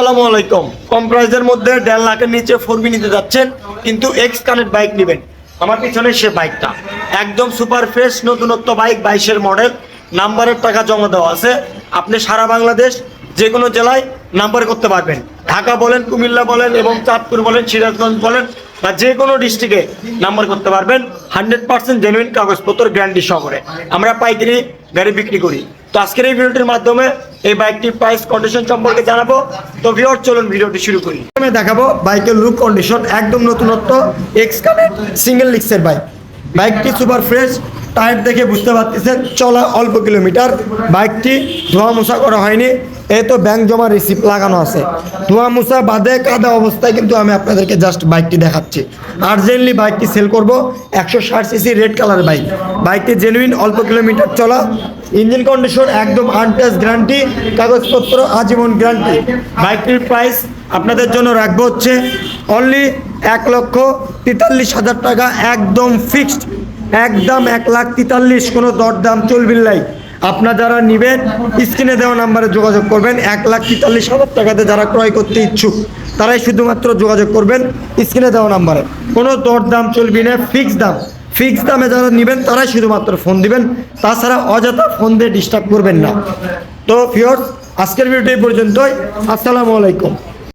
আসসালামু আলাইকুম। কম প্রাইসের মধ্যে দেড় লাখের নিচে ফোর বি নিতে যাচ্ছেন, কিন্তু এক্স কানেক্ট বাইক নেবেন। আমার পিছনে সে বাইকটা একদম সুপার ফ্রেশ নতুনত্ব বাইক বাইশের মডেল নাম্বারের টাকা জমা দেওয়া আছে। আপনি সারা বাংলাদেশ যে কোনো জেলায় নাম্বার করতে পারবেন। ঢাকা বলেন, কুমিল্লা বলেন এবং চাঁদপুর বলেন, সিরাজগঞ্জ বলেন, বা যে কোনো ডিস্ট্রিক্টে নাম্বার করতে পারবেন। হান্ড্রেড পার্সেন্ট জেনুইন কাগজপত্র গ্যারান্টি সহকারে। আমরা পাইকারি গাড়ি বিক্রি করি। তো আজকের এই ভিডিওটির মাধ্যমে এই বাইকটির প্রাইস কন্ডিশন সম্পর্কে জানাব। তো ভিওর চলুন ভিডিওটি শুরু করি। আমি দেখাবো বাইকের লুক কন্ডিশন একদম নতুনত্ব এক্স কানেক্ট সিঙ্গেল লিক্সের বাইক বাইকটি সুপার ফ্রেশ টায়ার দেখে বুঝতে পারতেছেন, চলা অল্প কিলোমিটার। বাইকটি ধোয়া মোছা করা হয়নি, এই তো ব্যাংক জমা রিসিপ্ট লাগানো আছে। ধোয়া মোছা বাদে কাদা অবস্থায় কিন্তু আমি আপনাদেরকে জাস্ট বাইকটি দেখাচ্ছি। আর্জেন্টলি বাইকটি সেল করব, একশো ষাট সিসি রেড কালার বাইক বাইকটি জেনুইন অল্প কিলোমিটার চলা ইঞ্জিন কন্ডিশন একদম আনটাচ গ্যারান্টি কাগজপত্র আজীবন গ্যারান্টি বাইকটির প্রাইস আপনাদের জন্য রাখব হচ্ছে অনলি এক লক্ষ তেতাল্লিশ হাজার টাকা, একদম ফিক্সড একদম এক লাখ তেতাল্লিশ, কোনো দরদাম চলবিল্লাই আপনার যারা নেবেন, স্ক্রিনে দেওয়া নাম্বারে যোগাযোগ করবেন। এক লাখ তেতাল্লিশ হাজার টাকাতে যারা ক্রয় করতে ইচ্ছুক, তারাই শুধুমাত্র যোগাযোগ করবেন স্ক্রিনে দেওয়া নাম্বারে। কোনো দরদাম চলবি না ফিক্স দাম। ফিক্স দামে যারা নেবেন, তারাই শুধুমাত্র ফোন দিবেন। তাছাড়া অযথা ফোন দিয়ে ডিস্টার্ব করবেন না। তো ফিওর আজকের ভিডিওটি পর্যন্তই। আসসালামু আলাইকুম।